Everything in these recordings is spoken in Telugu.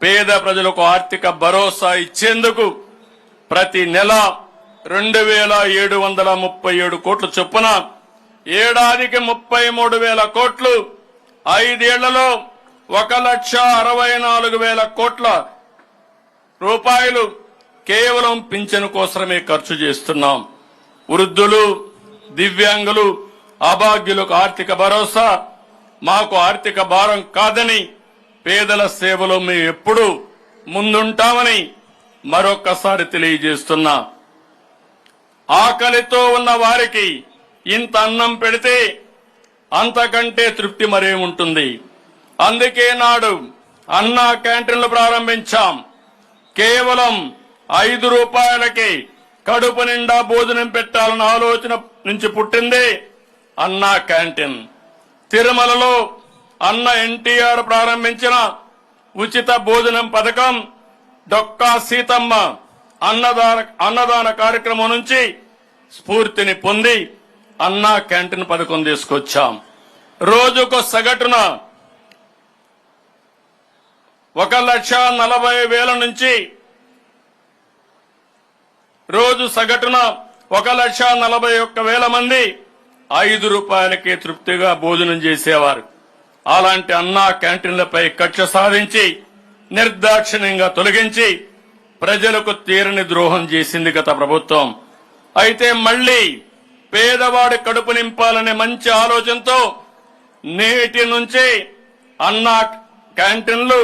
పేద ప్రజలకు ఆర్థిక భరోసా ఇచ్చేందుకు ప్రతి నెల రెండు వేల ఏడు వందల ముప్పై ఏడు కోట్లు చొప్పున ఏడాదికి ముప్పై మూడు వేల కోట్లు ఐదేళ్ళలో ఒక లక్ష అరవై నాలుగు వేల కోట్ల రూపాయలు కేవలం పింఛను కోసమే ఖర్చు చేస్తున్నాం. వృద్ధులు దివ్యాంగులు అభాగ్యులకు ఆర్థిక భరోసా మాకు ఆర్థిక భారం కాదని పేదల సేవలో మేము ఎప్పుడు ముందుంటామని మరొక్కసారి తెలియజేస్తున్నా. ఆకలితో ఉన్న వారికి ఇంత అన్నం పెడితే అంతకంటే తృప్తి మరేముంటుంది అందుకే నాడు అన్నా క్యాంటీన్లు ప్రారంభించాం. కేవలం ఐదు రూపాయలకి కడుపు నిండా భోజనం పెట్టాలన్న ఆలోచన నుంచి పుట్టిందే అన్నా క్యాంటీన్. తిరుమలలో అన్న ఎన్టీఆర్ ప్రారంభించిన ఉచిత భోజనం పథకం డొక్కా సీతమ్మ అన్నదాన అన్నదాన కార్యక్రమం నుంచి స్ఫూర్తిని పొంది అన్నా క్యాంటీన్ పథకం తీసుకొచ్చాం. రోజుకు సగటున ఒక లక్ష నలభై వేల నుంచి రోజు సగటున ఒక లక్ష నలభై ఒక్క వేల మంది ఐదు రూపాయలకే తృప్తిగా భోజనం చేసేవారు. అలాంటి అన్నా క్యాంటీన్లపై కక్ష సాధించి నిర్దాక్షిణ్యంగా తొలగించి ప్రజలకు తీరని ద్రోహం చేసింది గత ప్రభుత్వం. అయితే మళ్ళీ పేదవాడి కడుపు నింపాలనే మంచి ఆలోచనతో నేటి నుంచి అన్నా క్యాంటీన్లు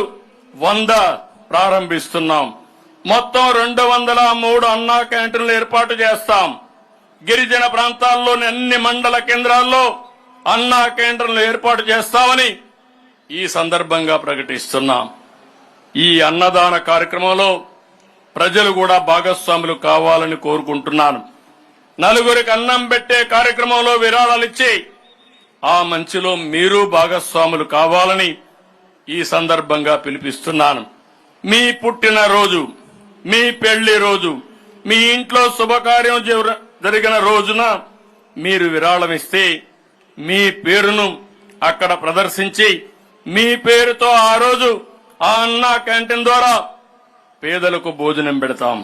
వంద ప్రారంభిస్తున్నాం. మొత్తం రెండు వందల మూడు అన్నా క్యాంటీన్లు ఏర్పాటు చేస్తాం. గిరిజన ప్రాంతాల్లోని అన్ని మండల కేంద్రాల్లో అన్నా కేంద్రంలో ఏర్పాటు చేస్తామని ఈ సందర్భంగా ప్రకటిస్తున్నాం. ఈ అన్నదాన కార్యక్రమంలో ప్రజలు కూడా భాగస్వాములు కావాలని కోరుకుంటున్నాను. నలుగురికి అన్నం పెట్టే కార్యక్రమంలో విరాళాలు ఇచ్చి ఆ మంచిలో మీరు భాగస్వాములు కావాలని ఈ సందర్భంగా పిలిపిస్తున్నాను. మీ పుట్టిన రోజు మీ పెళ్ళి రోజు మీ ఇంట్లో శుభకార్యం జరిగిన రోజున మీరు విరాళం ఇస్తే మీ పేరును అక్కడ ప్రదర్శించి మీ పేరుతో ఆ రోజు ఆ అన్నా క్యాంటీన్ ద్వారా పేదలకు భోజనం పెడతాం.